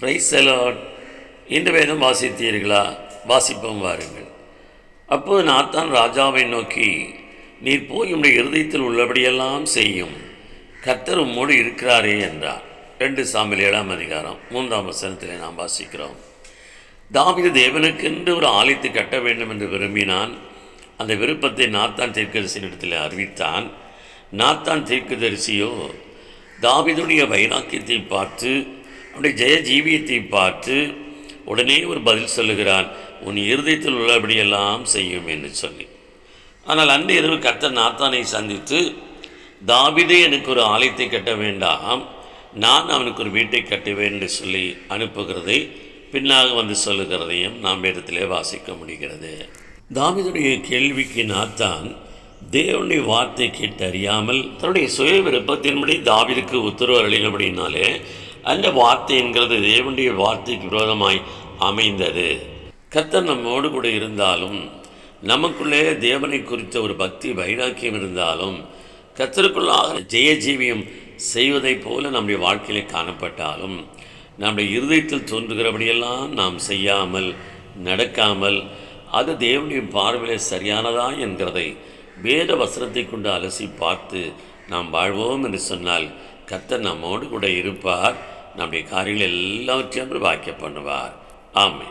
Price செலாட் இந்த வேதம் வாசித்தீர்களா? வாசிப்போம் வாருங்கள். அப்போது நாத்தான் ராஜாவை நோக்கி நீர் போய் உம்முடைய இருதயத்தில் உள்ளபடியெல்லாம் செய்யும். கத்தர் உம்மோடு இருக்கிறாரே என்றார். ரெண்டு சாமியில் ஏழாம் அதிகாரம் மூன்றாம் வசனத்தில் நாம் வாசிக்கிறோம். தாவித தேவனுக்கென்று ஒரு ஆலயத்தை கட்ட வேண்டும் என்று விரும்பினான். அந்த விருப்பத்தை நாத்தான் தீர்க்கதரிசியினிடத்தில் அறிவித்தான். நாத்தான் தீர்க்கதரிசியோ தாவிதுடைய வைராக்கியத்தை பார்த்து உடைய ஜெய ஜீவியத்தை பார்த்து உடனே ஒரு பதில் சொல்லுகிறான் உன் இருதயத்தில் உள்ளபடியெல்லாம் செய்யும் என்று சொல்லி. ஆனால் அன்று இரவு கர்த்தர் நாத்தானை சந்தித்து தாவீதே எனக்கு ஒரு ஆலயத்தை கட்ட வேண்டாம். நான் அவனுக்கு ஒரு வீட்டை கட்டுவேன் என்று சொல்லி அனுப்புகிறதை பின்னாக வந்து சொல்லுகிறதையும் நாம் வேதத்திலே வாசிக்க முடிகிறது. தாவீதுடைய கேள்விக்கு நாத்தான் தேவனுடைய வார்த்தை கேட்டு அறியாமல் தன்னுடைய சுய விருப்பத்தின்படி தாவிதுக்கு உத்தரவு அளிக்கப்படினாலே அந்த வார்த்தை என்கிறது தேவனுடைய வார்த்தைக்கு விரோதமாய் அமைந்தது. கத்தர் நம்மோடு கூட இருந்தாலும் நமக்குள்ளே தேவனை குறித்த ஒரு பக்தி வைராக்கியம் இருந்தாலும் கத்தருக்குள்ளாக ஜெய ஜீவியம் செய்வதைப் போல நம்முடைய வாழ்க்கையிலே காணப்பட்டாலும் நம்முடைய இருதயத்தில் தோன்றுகிறபடியெல்லாம் நாம் செய்யாமல் நடக்காமல் அது தேவனுடைய பார்வையிலே சரியானதா என்கிறதை வேத வசனத்தை கொண்டு அலசி பார்த்து நாம் வாழ்வோம் என்று சொன்னால் கத்தர் நம்மோடு கூட இருப்பார். நம்முடைய காரியங்கள் எல்லாவற்றையும் அவர் பண்ணுவார். ஆமை